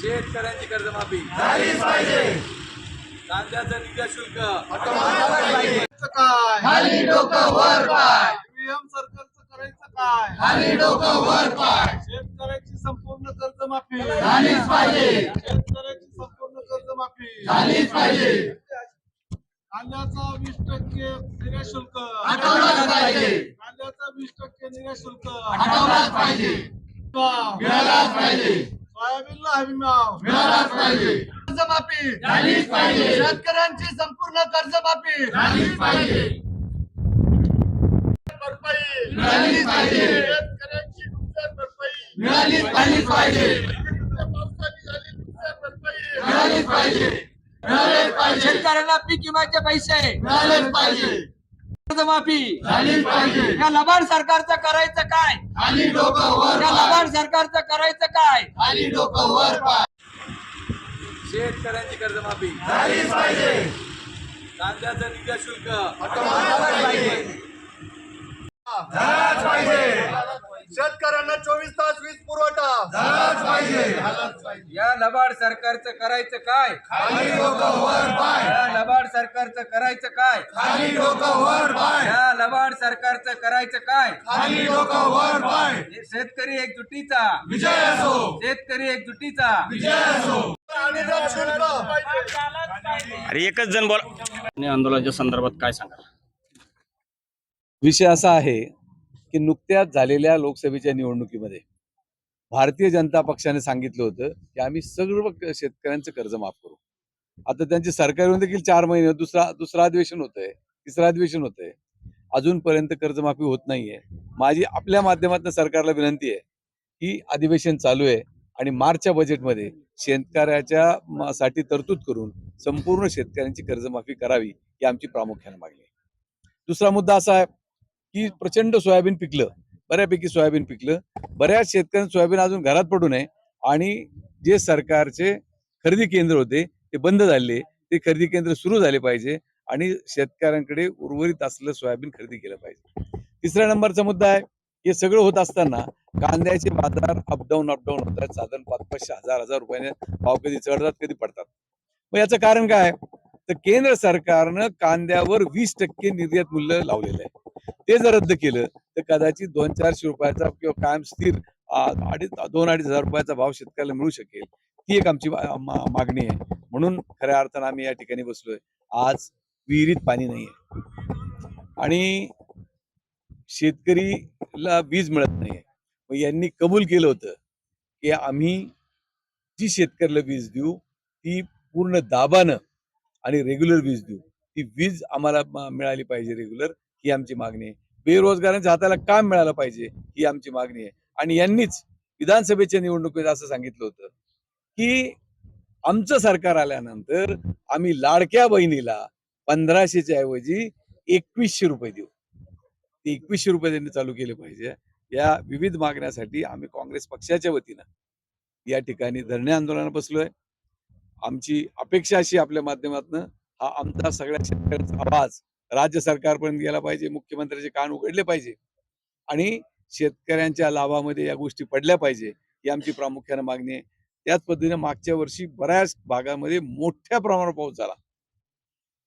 शेतकऱ्यांची कर्जमाफी. झालीच पाहिजे. कांद्याचं शुल्क. काय? खाली डोकं वर पाय. ईव्हीएम सरकारचं करायचं काय? खाली डोकं वर पाय. शेतकऱ्याची संपूर्ण कर्जमाफी. झालीच पाहिजे. शेतकऱ्याची संपूर्ण कर्जमाफी. झालीच पाहिजे. कांद्याचा वीस टक्के निर्यात शुल्क. हटवलाच पाहिजे. कांद्याचा वीस टक्के शुल्क. हटवलाच पाहिजे. मिळालाच पाहिजे. मिळालाच पाहिजे. कर्जमाफी. झालीच पाहिजे. शेतकऱ्यांची संपूर्ण कर्जमाफी. झालीच पाहिजे. भरपाई. मिळालीच पाहिजे. शेतकऱ्यांची नुकसान भरपाई. मिळालीच पाहिजेच पाहिजे. पावसाने झाली नुकसान भरपाई? मिळालीच पाहिजे. मिळालेच पाहिजे. शेतकऱ्यांना पीक विम्याचे पैसे. मिळालेच पाहिजे. कर्जमाफी झालीच पाहिजे. या लबाड सरकारचं करायचं काय? खाली डोकं वर या पाय. लबाड सरकारचं करायचं काय? खाली डोकं वर पाय. शेतकऱ्यांची कर्जमाफी. झालीच पाहिजे. कांद्याचं निर्यात शुल्क. झालाच पाहिजे. शेतकऱ्यांना चोवीस तास वीज पुरवठा. झालाच पाहिजे. या लबाड सरकारचं करायचं काय? खाली डोकं वर पाय. या लबाड सरकारचं करायचं काय? खाली डोकं वर पाय. या लबाड सरकारचं करायचं काय? खाली डोकं वर पाय. शेतकरी एकजुटीचा. विजय असो. शेतकरी एकजुटीचा. विजय असो. अरे एकच जण बोला. आणि आंदोलनाच्या संदर्भात काय सांगाल? विषय असा आहे की नुकत्याच झालेल्या लोकसभेच्या निवडणुकीमध्ये भारतीय जनता पक्षाने सांगितलं होतं की आम्ही सर्व शेतकऱ्यांचं कर्ज माफ करू. आता त्यांचे सरकार देखील चार महिने दुसरा दुसरं अधिवेशन होत आहे तिसरं अधिवेशन होत आहे अजूनपर्यंत कर्जमाफी होत नाहीये. माझी आपल्या माध्यमातून सरकारला विनंती आहे की अधिवेशन चालू आहे आणि मार्चच्या बजेटमध्ये शेतकऱ्याच्या साठी तरतूद करून संपूर्ण शेतकऱ्यांची कर्जमाफी करावी ही आमची प्रामुख्याने मागणी आहे. दुसरा मुद्दा असा आहे की प्रचंड सोयाबीन पिकलं. बऱ्यापैकी सोयाबीन पिकलं. बऱ्याच शेतकऱ्यांना सोयाबीन अजून घरात पडू नये. आणि जे सरकारचे खरेदी केंद्र होते ते बंद झाले. ते खरेदी केंद्र सुरू झाले पाहिजे. आणि शेतकऱ्यांकडे उर्वरित असलेलं सोयाबीन खरेदी केलं पाहिजे. तिसऱ्या नंबरचा मुद्दा आहे हे सगळं होत असताना कांद्याचे बाजार अपडाऊन अपडाऊन होतात. साधारण पाच पाचशे हजार हजार रुपयाने भाव कधी चढतात कधी पडतात. मग याचं कारण काय? तर केंद्र सरकारनं कांद्यावर वीस टक्के निर्यात मूल्य लावलेलं आहे. ते जर रद्द केलं तर कदाचित दोन चारशे रुपयाचा किंवा कायम स्थिर अडीच दोन अडीच हजार रुपयाचा भाव शेतकऱ्याला मिळू शकेल. ती एक आमची मागणी आहे. म्हणून खऱ्या अर्थानं आम्ही या ठिकाणी बसलोय. आज विहिरीत पाणी नाही आहे आणि शेतकरीला वीज मिळत नाहीये. मग यांनी कबूल केलं होतं की आम्ही जी शेतकऱ्याला वीज देऊ ती पूर्ण दाबानं आणि रेग्युलर वीज देऊ. ती वीज आम्हाला मिळाली पाहिजे रेग्युलर ही आमची मागणी आहे. बेरोजगारांच्या हाताला काम मिळालं पाहिजे ही आमची मागणी आहे. आणि यांनीच विधानसभेच्या निवडणुकीत असं सांगितलं होतं की आमचं सरकार आल्यानंतर आम्ही लाडक्या बहिणीला पंधराशेच्या ऐवजी एकवीसशे रुपये देऊ. ते एकवीसशे रुपये त्यांनी चालू केले पाहिजे. या विविध मागण्यासाठी आम्ही काँग्रेस पक्षाच्या वतीनं या ठिकाणी धरणे आंदोलनात बसलोय. आमची अपेक्षा अशी आपल्या माध्यमातून हा आमचा सगळ्या शेतकऱ्यांचा आवाज राज्य सरकारपर्यंत गेला पाहिजे मुख्यमंत्र्याचे कान उघडले पाहिजे आणि शेतकऱ्यांच्या लाभामध्ये या गोष्टी पडल्या पाहिजे ही आमची प्रामुख्याने मागणी आहे. त्याच पद्धतीने मागच्या वर्षी बऱ्याच भागामध्ये मोठ्या प्रमाणावर पाऊस झाला.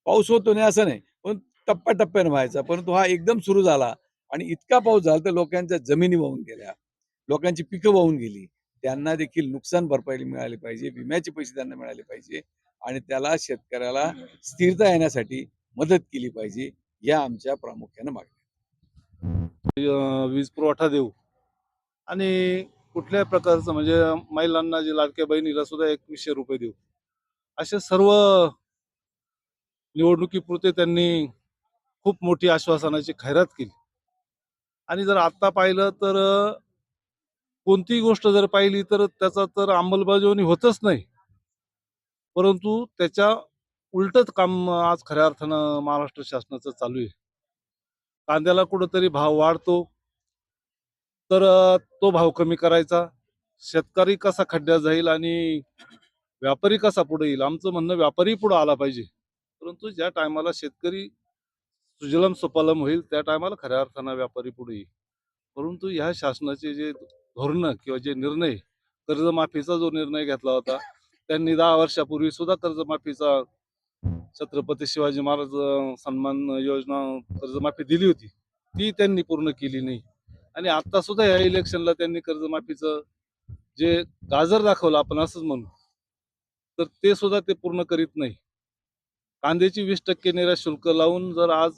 पाऊस होतो नाही असं नाही पण टप्प्याटप्प्याने व्हायचा परंतु हा एकदम सुरू झाला आणि इतका पाऊस झाला तर लोकांच्या जमिनी वाहून गेल्या लोकांची पिकं वाहून गेली. त्यांना देखील नुकसान भरपाई मिळाली पाहिजे विम्याचे पैसे त्यांना मिळाले पाहिजे आणि त्याला शेतकऱ्याला स्थिरता येण्यासाठी मदत केली पाहिजे या आमच्या प्रामुख्याने मागण्या वीज पुरवठा देऊ आणि कुठल्याही प्रकारचं म्हणजे महिलांना जे लाडक्या बहिणीला सुद्धा एकवीसशे रुपये देऊ असे सर्व निवडणुकीपुरते त्यांनी खूप मोठी आश्वासनाची खैरात केली. आणि जर आता पाहिलं तर कोणतीही गोष्ट जर पाहिली तर त्याचा तर अंमलबजावणी होतच नाही. परंतु त्याच्या उलटच काम आज खऱ्या अर्थानं महाराष्ट्र शासनाचं चालू आहे. कांद्याला कुठंतरी भाव वाढतो. तर तो भाव कमी करायचा. शेतकरी कसा खड्ड्यात जाईल आणि व्यापारी कसा पुढे येईल? आमचं म्हणणं व्यापारी पुढे आला पाहिजे. परंतु ज्या टायमाला शेतकरी सुजलम सुपालम होईल त्या टायमाला खऱ्या अर्थानं व्यापारी पुढे येईल. परंतु ह्या शासनाचे जे धोरणं किंवा जे निर्णय कर्जमाफीचा जो निर्णय घेतला होता त्यांनी दहा वर्षापूर्वी सुद्धा कर्जमाफीचा छत्रपती शिवाजी महाराज सन्मान योजना कर्जमाफी दिली होती. ती त्यांनी पूर्ण केली नाही. आणि आता सुद्धा या इलेक्शनला त्यांनी कर्जमाफीचं जे गाजर दाखवलं आपण असंच म्हणू तर ते सुद्धा ते पूर्ण करीत नाही. कांद्याची वीस टक्के निर्यात शुल्क लावून जर आज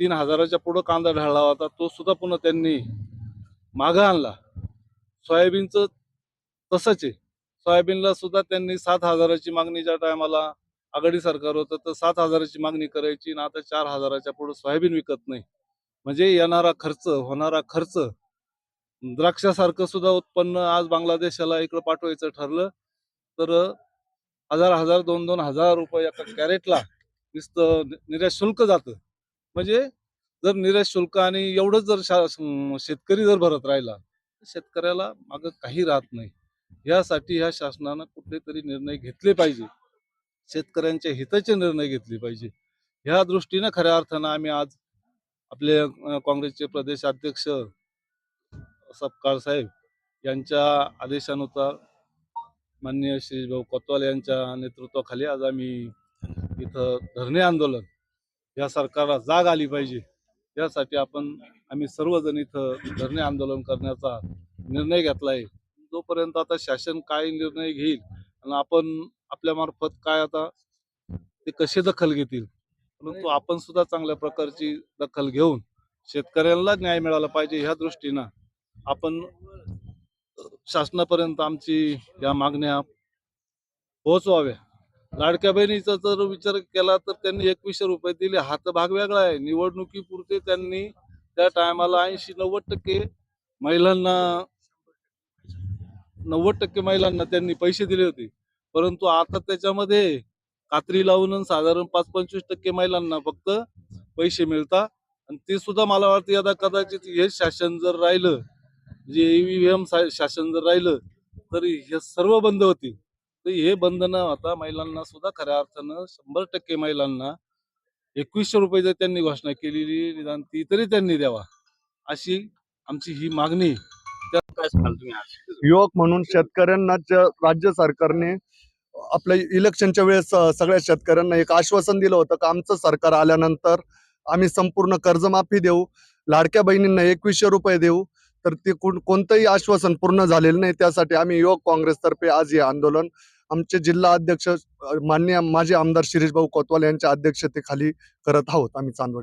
तीन हजाराच्या पुढं कांदा ढळला होता तो सुद्धा पुन्हा त्यांनी मागं आणला. सोयाबीनचं तसंच आहे. सोयाबीनला सुद्धा त्यांनी सात हजाराची मागणी ज्या टायमाला आघाडी सरकार होतं तर सात हजाराची मागणी करायची ना आता चार हजाराच्या पुढे सोयाबीन विकत नाही. म्हणजे येणारा खर्च होणारा खर्च द्राक्षासारखं सुद्धा उत्पन्न आज बांगलादेशाला इकडं पाठवायचं ठरलं तर हजार हजार दोन दोन हजार रुपये एका कॅरेटला नुसतं निर्यात शुल्क जातं. म्हणजे जर निर्यात शुल्क आणि एवढंच जर शेतकरी जर भरत राहिला शेतकऱ्याला मागं काही राहत नाही. यासाठी ह्या शासनानं कुठले तरी निर्णय घेतले पाहिजे. शेतकऱ्यांच्या हिताचे निर्णय घेतले पाहिजे. ह्या दृष्टीनं खऱ्या अर्थानं आम्ही आज आपले काँग्रेसचे प्रदेश अध्यक्ष सपकाळ साहेब यांच्या आदेशानुसार माननीय श्री भाऊ कोतवाल यांच्या नेतृत्वाखाली आज आम्ही इथं धरणे आंदोलन या सरकारला जाग आली पाहिजे. यासाठी आपण आम्ही सर्वजण इथं धरणे आंदोलन करण्याचा निर्णय घेतला आहे जोपर्यंत आता शासन काय निर्णय घेईल आणि आपण आपल्या मार्फत काय आता ते कसे दखल घेतील? परंतु आपण सुद्धा चांगल्या प्रकारची दखल घेऊन शेतकऱ्यांना न्याय मिळाला पाहिजे ह्या दृष्टीनं आपण शासनापर्यंत आमची या मागण्या पोहोचवाव्या. लाडक्या बहिणीचा जर विचार केला तर त्यांनी एकवीसशे रुपये दिले. हा तर भाग वेगळा आहे. निवडणुकीपुरते त्यांनी त्या टायमाला ऐंशी नव्वद टक्के महिलांना नव्वद टक्के महिलांना त्यांनी पैसे दिले होते. परंतु आता त्याच्यामध्ये कात्री लावून साधारण पाच पंचवीस टक्के महिलांना फक्त पैसे मिळतात आणि ते सुद्धा मला वाटतं आता कदाचित हे शासन जर राहिलं जे ईव्हीएम शासन जर राहिलं तर हे सर्व बंद होतील. तर हे बंधनं न होता महिलांना सुद्धा खऱ्या अर्थानं शंभर टक्के महिलांना एकवीसशे रुपये जर त्यांनी घोषणा केलेली निदान ती तरी त्यांनी द्यावा. अशी आमची ही मागणी युवक म्हणून शेतकऱ्यांना राज्य सरकारने आपल्या इलेक्शनच्या वेळेस सगळ्या शेतकऱ्यांना एक आश्वासन दिलं होतं का आमचं सरकार आल्यानंतर आम्ही संपूर्ण कर्जमाफी देऊ लाडक्या बहिणींना एकवीसशे रुपये देऊ तर ते कोण कोणतंही आश्वासन पूर्ण झालेलं नाही. त्यासाठी आम्ही युवक काँग्रेसतर्फे आज हे आंदोलन आमचे जिल्हा अध्यक्ष मान्य माननीय माजी आमदार शिरीष भाऊ कोतवाल यांच्या अध्यक्षतेखाली करत आहोत आम्ही चांदवड.